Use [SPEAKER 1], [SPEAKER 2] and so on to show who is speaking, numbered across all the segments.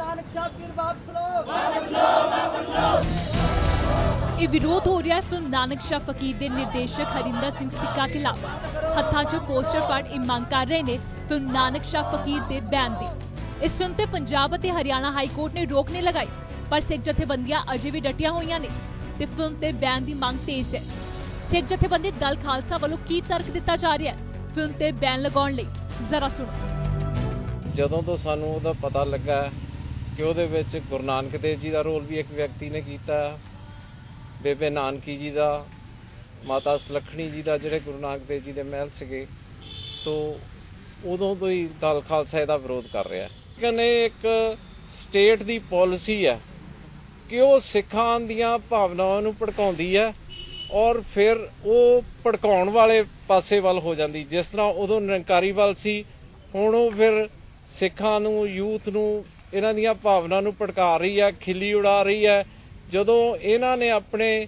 [SPEAKER 1] ਨਾਨਕ ਸਾਹਿਬ ਪੀਰ ਵਾਪਸ ਲੋ
[SPEAKER 2] ਇਹ ਵਿਰੋਧ ਹੋ ਰਿਹਾ ਹੈ ਫਿਲਮ ਨਾਨਕ ਸ਼ਾਹ ਫਕੀਰ ਦੇ ਨਿਰਦੇਸ਼ਕ ਹਰਿੰਦਰ ਸਿੰਘ ਸਿੱਕਾ ਖਿਲਾਫ। ਹੱਥਾਂ 'ਚ ਪੋਸਟਰ ਫੜ ਇਹ ਮੰਗ ਕਰ ਰਹੇ ਨੇ ਫਿਲਮ ਨਾਨਕ ਸ਼ਾਹ ਫਕੀਰ ਦੇ ਬੈਨ ਦੀ। ਇਸ ਫਿਲਮ ਤੇ ਪੰਜਾਬ ਅਤੇ ਹਰਿਆਣਾ ਹਾਈ ਕੋਰਟ ਨੇ ਰੋਕ ਨਹੀਂ ਲਗਾਈ ਪਰ ਸਿੱਖ ਜਥੇਬੰਦੀਆਂ ਅਜੇ ਵੀ ਡਟੀਆਂ ਹੋਈਆਂ ਨੇ ਤੇ ਫਿਲਮ ਤੇ ਬੈਨ ਦੀ ਮੰਗ ਤੇਜ਼ ਹੈ। ਸਿੱਖ ਜਥੇਬੰਦੀ ਦਲ ਖਾਲਸਾ ਵੱਲੋਂ ਕੀ ਤਰਕ ਦਿੱਤਾ ਜਾ ਰਿਹਾ ਹੈ? ਫਿਲਮ ਤੇ ਬੈਨ ਲਗਾਉਣ ਲਈ ਜ਼ਰਾ ਸੁਣੋ।
[SPEAKER 3] ਜਦੋਂ ਤੋਂ ਸਾਨੂੰ ਉਹਦਾ ਪਤਾ ਲੱਗਾ ਕਿ ਉਹਦੇ ਵਿੱਚ ਗੁਰੂ ਨਾਨਕ ਦੇਵ ਜੀ ਦਾ ਰੋਲ ਵੀ ਇੱਕ ਵਿਅਕਤੀ ਨੇ ਕੀਤਾ, ਬੇਬੇ ਨਾਨਕੀ ਜੀ ਦਾ, ਮਾਤਾ ਸੁਲੱਖਣੀ ਜੀ ਦਾ ਜਿਹੜੇ ਗੁਰੂ ਨਾਨਕ ਦੇਵ ਜੀ ਦੇ ਮਹਿਲ ਸੀਗੇ, ਸੋ ਉਦੋਂ ਤੋਂ ਹੀ ਦਲ ਖਾਲਸਾ ਇਹਦਾ ਵਿਰੋਧ ਕਰ ਰਿਹਾ ਹੈ। ਕਹਿੰਦੇ ਇੱਕ ਸਟੇਟ ਦੀ ਪਾਲਿਸੀ ਹੈ ਕਿ ਉਹ ਸਿੱਖਾਂ ਦੀਆਂ ਭਾਵਨਾਵਾਂ ਨੂੰ ਭੜਕਾਉਂਦੀ ਹੈ ਔਰ ਫਿਰ ਉਹ ਭੜਕਾਉਣ ਵਾਲੇ ਪਾਸੇ ਵੱਲ ਹੋ ਜਾਂਦੀ। ਜਿਸ ਤਰ੍ਹਾਂ ਉਦੋਂ ਨਿਰੰਕਾਰੀ ਵੱਲ ਸੀ, ਹੁਣ ਉਹ ਫਿਰ ਸਿੱਖਾਂ ਨੂੰ, ਯੂਥ ਨੂੰ ਇਹਨਾਂ ਦੀਆਂ ਭਾਵਨਾ ਨੂੰ ਭੜਕਾ ਰਹੀ ਹੈ, ਖਿੱਲੀ ਉਡਾ ਰਹੀ ਹੈ। ਜਦੋਂ ਇਹਨਾਂ ਨੇ ਆਪਣੇ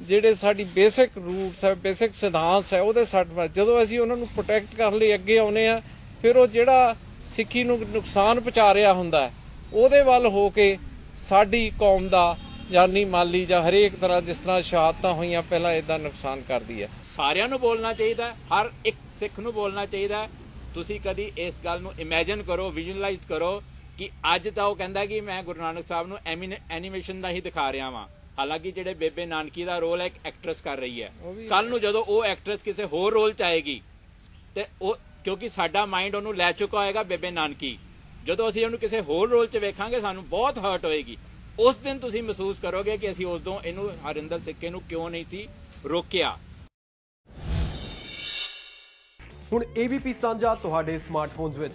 [SPEAKER 3] ਜਿਹੜੇ ਸਾਡੀ ਬੇਸਿਕ ਰੂਟਸ ਹੈ, ਬੇਸਿਕ ਸਿਧਾਂਤ ਹੈ, ਉਹਦੇ ਸੱਟ ਵੱਜ ਜਦੋਂ ਅਸੀਂ ਉਹਨਾਂ ਨੂੰ ਪ੍ਰੋਟੈਕਟ ਕਰਨ ਲਈ ਅੱਗੇ ਆਉਨੇ ਆ ਫਿਰ ਉਹ ਜਿਹੜਾ ਸਿੱਖੀ ਨੂੰ ਨੁਕਸਾਨ ਪਹੁੰਚਾ ਰਿਹਾ ਹੁੰਦਾ ਉਹਦੇ ਵੱਲ ਹੋ ਕੇ ਸਾਡੀ ਕੌਮ ਦਾ ਜਾਨੀ ਮਾਲੀ ਜਾਂ ਹਰੇਕ ਤਰ੍ਹਾਂ ਜਿਸ ਤਰ੍ਹਾਂ ਸ਼ਹਾਦਤਾਂ ਹੋਈਆਂ, ਪਹਿਲਾਂ ਇਦਾਂ ਨੁਕਸਾਨ ਕਰਦੀ ਹੈ।
[SPEAKER 4] ਸਾਰਿਆਂ ਨੂੰ ਬੋਲਣਾ ਚਾਹੀਦਾ ਹਰ ਇੱਕ ਸਿੱਖ ਨੂੰ ਬੋਲਣਾ ਚਾਹੀਦਾ ਤੁਸੀਂ ਕਦੀ ਇਸ ਗੱਲ ਨੂੰ ਇਮੇਜਿਨ ਕਰੋ ਵਿਜ਼ੂਅਲਾਈਜ਼ ਕਰੋ ਕਿ ਅੱਜ ਤਾਂ ਉਹ ਕਹਿੰਦਾ ਕਿ ਮੈਂ ਗੁਰੂ ਨਾਨਕ ਸਾਹਿਬ ਨੂੰ ਐਨੀਮੇਸ਼ਨ ਦਾ ਹੀ ਦਿਖਾ ਰਿਹਾ ਵਾਂ। ਹਾਲਾਂਕਿ ਜਿਹੜੇ ਬੇਬੇ ਨਾਨਕੀ ਦਾ ਰੋਲ ਹੈ ਇੱਕ ਐਕਟਰੈਸ ਕਰ ਰਹੀ ਹੈ। ਕੱਲ ਨੂੰ ਜਦੋਂ ਉਹ ਐਕਟਰੈਸ ਕਿਸੇ ਹੋਰ ਰੋਲ ਚ ਆਏਗੀ ਤੇ ਉਹ ਕਿਉਂਕਿ ਸਾਡਾ ਮਾਈਂਡ ਉਹਨੂੰ ਲੈ ਚੁੱਕਾ ਹੋਏਗਾ ਬੇਬੇ ਨਾਨਕੀ। ਜਦੋਂ ਅਸੀਂ ਉਹਨੂੰ ਕਿਸੇ ਹੋਰ ਰੋਲ 'ਚ ਵੇਖਾਂਗੇ ਸਾਨੂੰ ਬਹੁਤ ਹਰਟ ਹੋਏਗੀ। ਉਸ ਦਿਨ ਤੁਸੀਂ ਮਹਿਸੂਸ ਕਰੋਗੇ ਕਿ ਅਸੀਂ ਉਦੋਂ ਇਹਨੂੰ ਹਰਿੰਦਰ ਸਿੱਕੇ ਨੂੰ ਕਿਉਂ ਨਹੀਂ ਸੀ ਰੋਕਿਆ।
[SPEAKER 5] ਹੁਣ ABP ਸਾਂਝਾ ਤੁਹਾਡੇ ਸਮਾਰਟਫੋਨਸ ਵਿੱਚ।